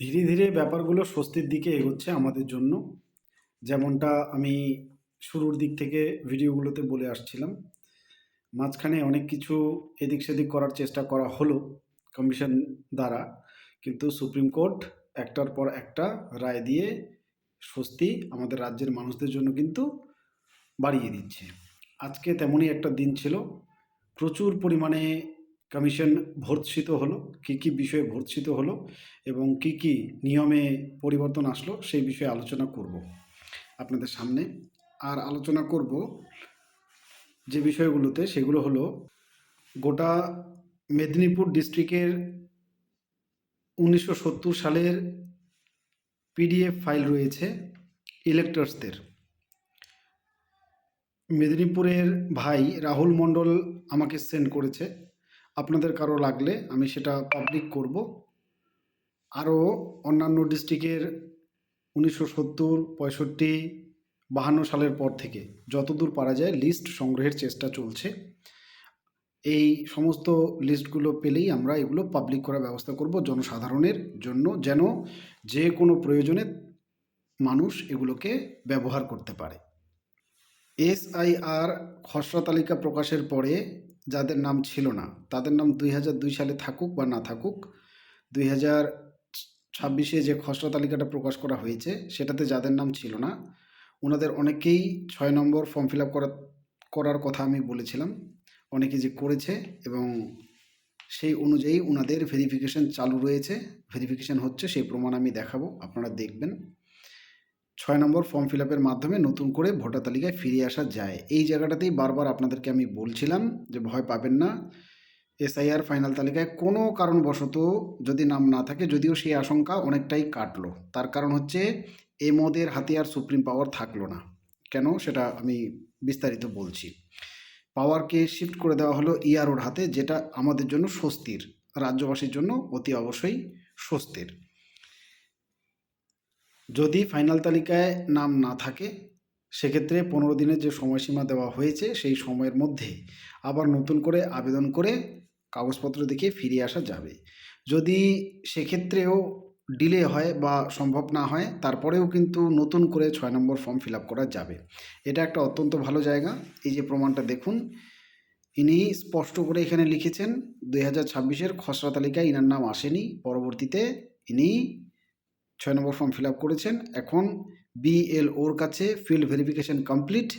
ধীরে ধীরে ব্যাপারগুলো স্বস্তির দিকে এগোচ্ছে আমাদের জন্য। যেমনটা আমি শুরুর দিক থেকে ভিডিওগুলোতে বলে আসছিলাম। মাঝখানে অনেক কিছু এদিক সেদিক করার চেষ্টা করা হলো কমিশন দ্বারা। কিন্তু সুপ্রিম কোর্ট একটার পর একটা রায় দিয়ে স্বস্তি আমাদের রাজ্যের মানুষদের জন্য কিন্তু বাড়িয়ে দিচ্ছে। আজকে তেমনই একটা দিন ছিল। প্রচুর পরিমাণে কমিশন ভর্ৎসিত হলো, কী কী বিষয়ে ভর্ৎসিত হলো এবং কি কি নিয়মে পরিবর্তন আসলো সেই বিষয়ে আলোচনা করব আপনাদের সামনে। আর আলোচনা করব যে বিষয়গুলোতে, সেগুলো হলো গোটা মেদিনীপুর ডিস্ট্রিক্টের উনিশশো সত্তর সালের পিডিএফ ফাইল রয়েছে ইলেক্টর্সদের। মেদিনীপুরের ভাই রাহুল মণ্ডল আমাকে সেন্ড করেছে। আপনাদের কারও লাগলে আমি সেটা পাবলিক করব। আরও অন্যান্য ডিস্ট্রিক্টের উনিশশো সত্তর, পঁয়ষট্টি, বাহান্ন সালের পর থেকে যতদূর পারা যায় লিস্ট সংগ্রহের চেষ্টা চলছে। এই সমস্ত লিস্টগুলো পেলেই আমরা এগুলো পাবলিক করার ব্যবস্থা করব জনসাধারণের জন্য যেন যে কোনো প্রয়োজনে মানুষ এগুলোকে ব্যবহার করতে পারে। এসআইআর খসড়া তালিকা প্রকাশের পরে যাদের নাম ছিল না। তাদের নাম দুই দুই সালে থাকুক বা না থাকুক, দুই হাজার ছাব্বিশে যে খসড়া তালিকাটা প্রকাশ করা হয়েছে, সেটাতে যাদের নাম ছিল না, ওনাদের অনেকেই ছয় নম্বর ফর্ম ফিল আপ করা করার কথা আমি বলেছিলাম। অনেকে যে করেছে এবং সেই অনুযায়ী ওনাদের ভেরিফিকেশন চালু রয়েছে। ভেরিফিকেশন হচ্ছে, সেই প্রমাণ আমি দেখাবো, আপনারা দেখবেন। ছয় নম্বর ফর্ম ফিল আপের মাধ্যমে নতুন করে ভোটার তালিকায় ফিরে আসা যায়। এই জায়গাটাতেই বারবার আপনাদেরকে আমি বলছিলাম যে ভয় পাবেন না। এসআইআর ফাইনাল তালিকায় কোনো কারণবশত যদি নাম না থাকে, যদিও সেই আশঙ্কা অনেকটাই কাটলো। তার কারণ হচ্ছে এমোদের হাতে আর সুপ্রিম পাওয়ার থাকল না। কেন? সেটা আমি বিস্তারিত বলছি। পাওয়ারকে শিফট করে দেওয়া হলো ইআরওর হাতে, যেটা আমাদের জন্য স্বস্তির, রাজ্যবাসীর জন্য অতি অবশ্যই স্বস্তির। যদি ফাইনাল তালিকায় নাম না থাকে, সেক্ষেত্রে পনেরো দিনের যে সময়সীমা দেওয়া হয়েছে, সেই সময়ের মধ্যে আবার নতুন করে আবেদন করে কাগজপত্র দেখিয়ে ফিরে আসা যাবে। যদি সেক্ষেত্রেও ডিলে হয় বা সম্ভব না হয়, তারপরেও কিন্তু নতুন করে ছয় নম্বর ফর্ম ফিল করা যাবে। এটা একটা অত্যন্ত ভালো জায়গা। এই যে প্রমাণটা দেখুন, ইনি স্পষ্ট করে এখানে লিখেছেন, দুই হাজার ছাব্বিশের খসড়া তালিকায় ইনার নাম আসেনি, পরবর্তীতে ইনি ছয় নম্বর ফর্ম ফিল করেছেন। এখন বিএলওর কাছে ফিল্ড ভেরিফিকেশন কমপ্লিট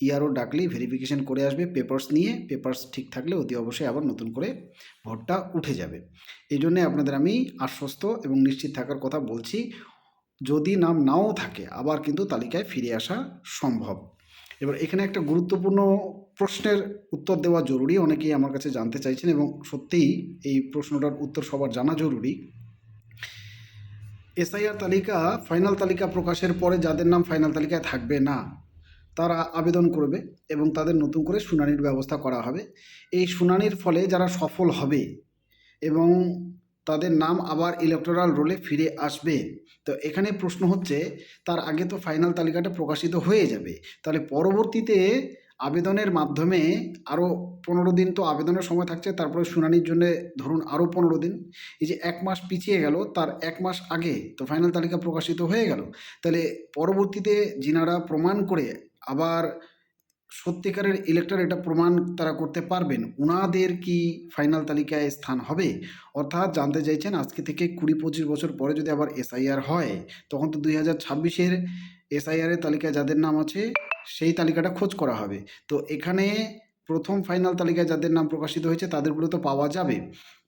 ইয়ারও ডাকলেই ভেরিফিকেশন করে আসবে পেপার্স নিয়ে। পেপার্স ঠিক থাকলে অতি অবশ্যই আবার নতুন করে ভোটটা উঠে যাবে। এই জন্যে আপনাদের আমি আশ্বস্ত এবং নিশ্চিত থাকার কথা বলছি, যদি নাম নাও থাকে আবার কিন্তু তালিকায় ফিরে আসা সম্ভব। এবার এখানে একটা গুরুত্বপূর্ণ প্রশ্নের উত্তর দেওয়া জরুরি, অনেকেই আমার কাছে জানতে চাইছেন এবং সত্যিই এই প্রশ্নটার উত্তর সবার জানা জরুরি। এসআইআর তালিকা ফাইনাল তালিকা প্রকাশের পরে যাদের নাম ফাইনাল তালিকায় থাকবে না, তারা আবেদন করবে এবং তাদের নতুন করে শুনানির ব্যবস্থা করা হবে। এই শুনানির ফলে যারা সফল হবে এবং তাদের নাম আবার ইলেকটোরাল রোলে ফিরে আসবে, তো এখানে প্রশ্ন হচ্ছে, তার আগে তো ফাইনাল তালিকাটা প্রকাশিত হয়ে যাবে। তাহলে পরবর্তীতে আবেদনের মাধ্যমে আরও পনেরো দিন তো আবেদনের সময় থাকছে, তারপরে শুনানির জন্য ধরুন আরও পনেরো দিন। এই যে এক মাস পিছিয়ে গেল, তার এক মাস আগে তো ফাইনাল তালিকা প্রকাশিত হয়ে গেল। তাহলে পরবর্তীতে যিনারা প্রমাণ করে আবার সত্যিকারের ইলেক্টর এটা প্রমাণ তারা করতে পারবেন ওনাদের কি ফাইনাল তালিকায় স্থান হবে? অর্থাৎ জানতে চাইছেন আজকে থেকে কুড়ি পঁচিশ বছর পরে যদি আবার এসআইআর হয়, তখন তো দুই হাজার ছাব্বিশের এসআইআরের তালিকায় যাদের নাম আছে, সেই তালিকাটা খোঁজ করা হবে। তো এখানে প্রথম ফাইনাল তালিকায় যাদের নাম প্রকাশিত হয়েছে, তাদেরগুলো তো পাওয়া যাবে।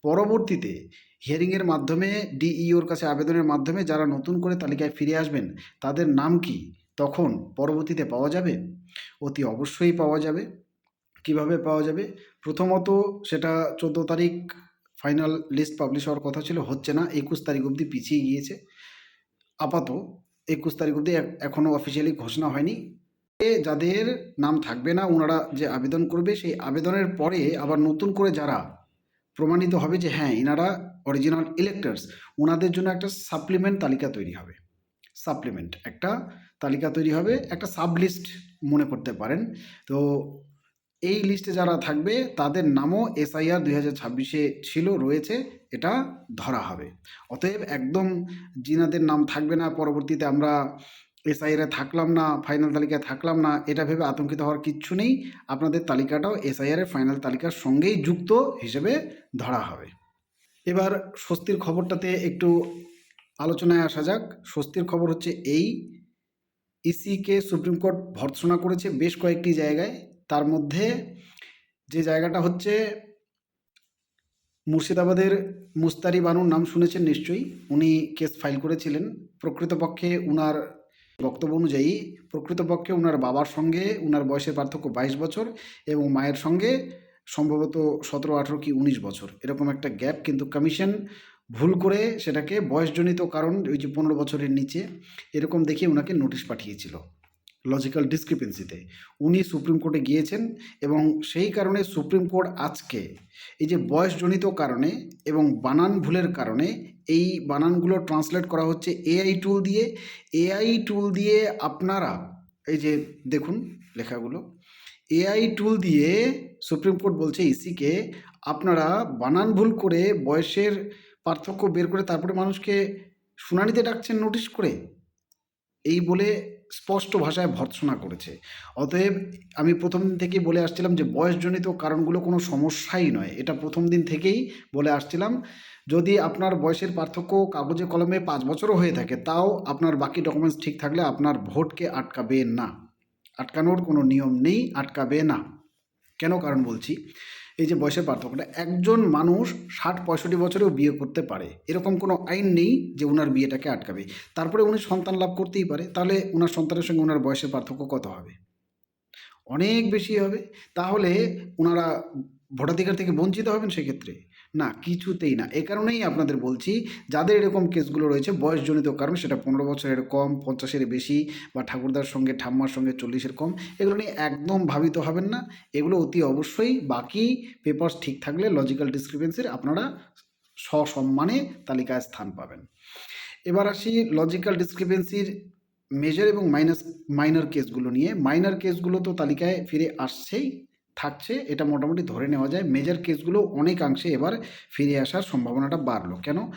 পরবর্তীতে হিয়ারিংয়ের মাধ্যমে ডিইওর কাছে আবেদনের মাধ্যমে যারা নতুন করে তালিকায় ফিরে আসবেন, তাদের নাম কি? তখন পরবর্তীতে পাওয়া যাবে? অতি অবশ্যই পাওয়া যাবে। কীভাবে পাওয়া যাবে? প্রথমত সেটা চোদ্দ তারিখ ফাইনাল লিস্ট পাবলিশ হওয়ার কথা ছিল, হচ্ছে না, একুশ তারিখ অবধি পিছিয়ে গিয়েছে। আপাতত একুশ তারিখ অবধি এখনও অফিসিয়ালি ঘোষণা হয়নি। এ যাদের নাম থাকবে না, ওনারা যে আবেদন করবে, সেই আবেদনের পরে আবার নতুন করে যারা প্রমাণিত হবে যে হ্যাঁ এনারা অরিজিনাল ইলেক্টার্স ওনাদের জন্য একটা সাপ্লিমেন্ট তালিকা তৈরি হবে। সাপ্লিমেন্ট একটা তালিকা তৈরি হবে, একটা সাবলিস্ট মনে করতে পারেন। তো এই লিস্টে যারা থাকবে, তাদের নামও এসআইআর দুই হাজার ছাব্বিশে ছিল, রয়েছে, এটা ধরা হবে। অতএব একদম জিনাদের নাম থাকবে না, পরবর্তীতে আমরা এসআইআরে থাকলাম না ফাইনাল তালিকায় থাকলাম না, এটা ভেবে আতঙ্কিত হওয়ার কিচ্ছু নেই। আপনাদের তালিকাটাও এসআইআরের ফাইনাল তালিকার সঙ্গেই যুক্ত হিসেবে ধরা হবে। এবার স্বস্তির খবরটাতে একটু আলোচনায় আসা যাক। স্বস্তির খবর হচ্ছে এই। ইসিকে সুপ্রিম কোর্ট ভর্ৎসনা করেছে বেশ কয়েকটি জায়গায়। তার মধ্যে যে জায়গাটা হচ্ছে মুর্শিদাবাদের মুস্তারি বানুর নাম শুনেছেন নিশ্চয়ই। উনি কেস ফাইল করেছিলেন। প্রকৃতপক্ষে উনার বক্তব্য অনুযায়ী প্রকৃতপক্ষে উনার বাবার সঙ্গে উনার বয়সের পার্থক্য বাইশ বছর এবং মায়ের সঙ্গে সম্ভবত সতেরো, আঠেরো কি উনিশ বছর। এরকম একটা গ্যাপ কিন্তু কমিশন ভুল করে সেটাকে বয়সজনিত কারণ ওই যে পনেরো বছরের নিচে এরকম দেখে ওনাকে নোটিশ পাঠিয়েছিল। লজিক্যাল ডিসক্রিপেন্সিতে উনি সুপ্রিম কোর্টে গিয়েছেন এবং সেই কারণে সুপ্রিম কোর্ট আজকে এই যে বয়সজনিত কারণে এবং বানান ভুলের কারণে এই বানানগুলো ট্রান্সলেট করা হচ্ছে এআই টুল দিয়ে। এআই টুল দিয়ে আপনারা এই যে দেখুন লেখাগুলো। এআই টুল দিয়ে সুপ্রিম কোর্ট বলছে ইসিকে আপনারা বানান ভুল করে বয়সের পার্থক্য বের করে তারপরে মানুষকে শুনানিতে ডাকছেন নোটিশ করে। এই বলে স্পষ্ট ভাষায় ভর্ৎসনা করেছে। অতএব আমি প্রথম দিন থেকেই বলে আসছিলাম যে, বয়সজনিত কারণগুলো কোনো সমস্যাই নয়। এটা প্রথম দিন থেকেই বলে আসছিলাম। যদি আপনার বয়সের পার্থক্য কাগজে কলমে পাঁচ বছরও হয়ে থাকে, তাও আপনার বাকি ডকুমেন্টস ঠিক থাকলে আপনার ভোটকে আটকাবে না। আটকানোর কোনো নিয়ম নেই, আটকাবে না। কেন কারণ বলছি? এই যে বয়সের পার্থক্যটা, একজন মানুষ ষাট, পঁয়ষট্টি বছরেও বিয়ে করতে পারে, এরকম কোনো আইন নেই যে ওনার বিয়েটাকে আটকাবে। তারপরে উনি সন্তান লাভ করতেই পারে, তাহলে ওনার সন্তানের সঙ্গে ওনার বয়সের পার্থক্য কত হবে? অনেক বেশি হবে। তাহলে ওনারা ভোটাধিকার থেকে বঞ্চিত হবেন সেক্ষেত্রে? না, কিছুতেই না। এ কারণেই আপনাদের বলছি, যাদের এরকম কেসগুলো রয়েছে, বয়সজনিত কারণ সেটা পনেরো বছরের কম, পঞ্চাশের বেশি বা ঠাকুরদার সঙ্গে, ঠাম্মার সঙ্গে চল্লিশের কম, এগুলো নিয়ে একদম ভাবিত হবেন না। এগুলো অতি অবশ্যই বাকি পেপার্স ঠিক থাকলে লজিক্যাল ডিসক্রিপেন্সির আপনারা সসম্মানে তালিকায় স্থান পাবেন। এবার আসি লজিক্যাল ডিসক্রিপেন্সির মেজর এবং মাইনাস মাইনার কেসগুলো নিয়ে। মাইনার কেসগুলো তো তালিকায় ফিরে আসছেই। থাকছে, এটা মোটামুটি ধরে নেওয়া যায়। মেজর কেসগুলো অনেকাংশে এবার ফিরে আসার সম্ভাবনাটা বাড়লো। কেন?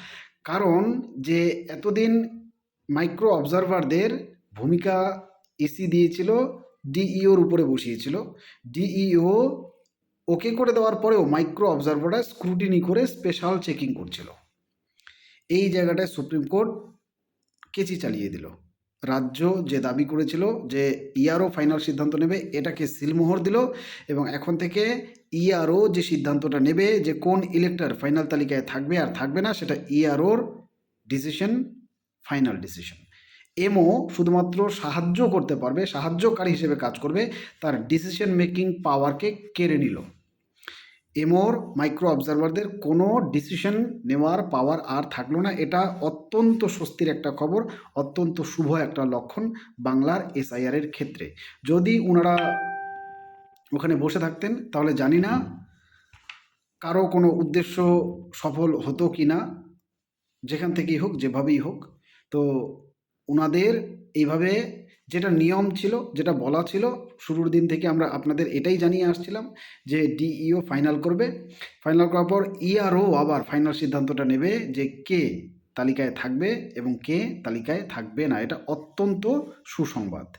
কারণ যে এতদিন মাইক্রো অবজারভারদের ভূমিকা এসি দিয়েছিল ডিইওর উপরে বসিয়েছিল। ডিইও ওকে করে দেওয়ার পরেও মাইক্রো অবজারভাররা স্ক্রুটিনি করে স্পেশাল চেকিং করছিল। এই জায়গাটায় সুপ্রিম কোর্ট কেচি চালিয়ে দিল। রাজ্য যে দাবি করেছিল যে ইআরও ফাইনাল সিদ্ধান্ত নেবে, এটাকে সিলমোহর দিল এবং এখন থেকে ইআরও যে সিদ্ধান্তটা নেবে যে কোন ইলেক্টর ফাইনাল তালিকায় থাকবে আর থাকবে না, সেটা ইআরওর ডিসিশন ফাইনাল ডিসিশন এমও শুধুমাত্র সাহায্য করতে পারবে, সাহায্যকারী হিসেবে কাজ করবে, তার ডিসিশন মেকিং পাওয়ারকে কেড়ে নিল। এমোর মাইক্রো অবজারভারদের কোনো ডিসিশন নেওয়ার পাওয়ার আর থাকল না। এটা অত্যন্ত স্বস্তির একটা খবর, অত্যন্ত শুভ একটা লক্ষণ বাংলার এসআইআরের ক্ষেত্রে। যদি ওনারা ওখানে বসে থাকতেন, তাহলে জানি না কারও কোনো উদ্দেশ্য সফল হতো কি না, যেখান থেকেই হোক, যেভাবেই হোক। তো ওনাদের এইভাবে যেটা নিয়ম ছিল, যেটা বলা ছিল, শুরুর দিন থেকে আমরা আপনাদের এটাই জানিয়ে আসছিলাম যে ডিইও ফাইনাল করবে। ফাইনাল করার পর ইআরও আবার ফাইনাল সিদ্ধান্তটা নেবে যে কে তালিকায় থাকবে এবং কে তালিকায় থাকবে না। এটা অত্যন্ত সুসংবাদ।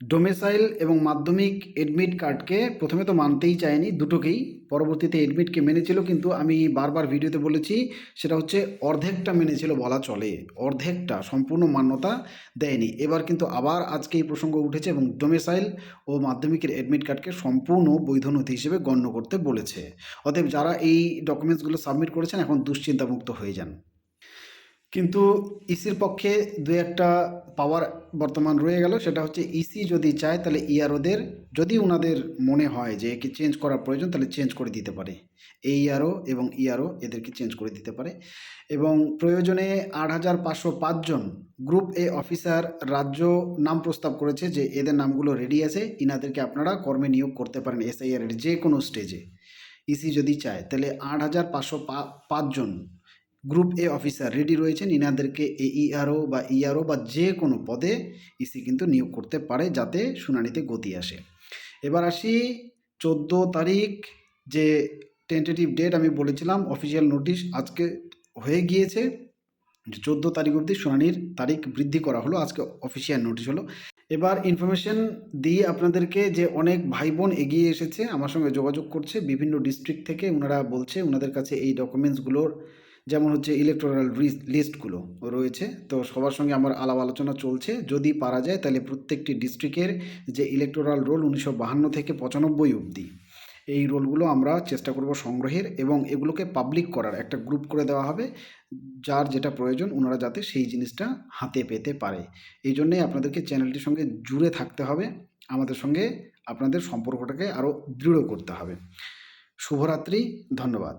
ডোমেসাইল এবং মাধ্যমিক এডমিট কার্ডকে প্রথমে তো মানতেই চায়নি দুটোকেই। পরবর্তীতে এডমিটকে মেনেছিল, কিন্তু আমি বারবার ভিডিওতে বলেছি, সেটা হচ্ছে অর্ধেকটা মেনেছিল বলা চলে। অর্ধেকটা, সম্পূর্ণ মান্যতা দেয়নি। এবার কিন্তু আবার আজকে এই প্রসঙ্গ উঠেছে এবং ডোমেসাইল ও মাধ্যমিকের এডমিট কার্ডকে সম্পূর্ণ বৈধ নথি হিসেবে গণ্য করতে বলেছে। অতএব যারা এই ডকুমেন্টসগুলো সাবমিট করেছেন, এখন দুশ্চিন্তামুক্ত হয়ে যান। কিন্তু ইসির পক্ষে দু একটা পাওয়ার বর্তমান রয়ে গেল, সেটা হচ্ছে ইসি যদি চায় তাহলে ইআরওদের যদি ওনাদের মনে হয় যে একে চেঞ্জ করার প্রয়োজন তাহলে চেঞ্জ করে দিতে পারে। এই ইআরও এবং ইআরও এদেরকে চেঞ্জ করে দিতে পারে। এবং প্রয়োজনে আট হাজার পাঁচশো পাঁচজন গ্রুপ এ অফিসার রাজ্য নাম প্রস্তাব করেছে যে এদের নামগুলো রেডি আছে, ইনাদেরকে আপনারা কর্মে নিয়োগ করতে পারেন এসআইআর এর যে কোনো স্টেজে ইসি যদি চায় তাহলে আট হাজার পাঁচশো পাঁচজন গ্রুপ এ অফিসার রেডি রয়েছেন। ইনাদেরকে এইআরও বা ইআরও বা যে কোনো পদে ইসি কিন্তু নিয়োগ করতে পারে যাতে শুনানিতে গতি আসে। এবার আসি চোদ্দ তারিখ যে টেন্টেটিভ ডেট আমি বলেছিলাম অফিসিয়াল নোটিশ আজকে হয়ে গিয়েছে। চোদ্দ তারিখ অবধি শুনানির তারিখ বৃদ্ধি করা হলো, আজকে অফিসিয়াল নোটিশ হলো। এবার ইনফরমেশন দিয়ে আপনাদেরকে যে অনেক ভাই বোন এগিয়ে এসেছে, আমার সঙ্গে যোগাযোগ করছে, বিভিন্ন ডিস্ট্রিক্ট থেকে। ওনারা বলছে ওনাদের কাছে এই ডকুমেন্টসগুলোর যেমন হচ্ছে ইলেকট্রাল লিস্টগুলো রয়েছে। তো সবার সঙ্গে আমার আলাপ আলোচনা চলছে। যদি পারা যায়, তাহলে প্রত্যেকটি ডিস্ট্রিক্টের যে ইলেকটোরাল রোল উনিশশো বাহান্ন থেকে পঁচানব্বই অবধি, এই রোলগুলো আমরা চেষ্টা করব সংগ্রহের এবং এগুলোকে পাবলিক করার। একটা গ্রুপ করে দেওয়া হবে, যার যেটা প্রয়োজন, ওনারা যাতে সেই জিনিসটা হাতে পেতে পারে। এই জন্যেই আপনাদেরকে চ্যানেলটির সঙ্গে জুড়ে থাকতে হবে। আমাদের সঙ্গে আপনাদের সম্পর্কটাকে আরও দৃঢ় করতে হবে। শুভরাত্রি, ধন্যবাদ।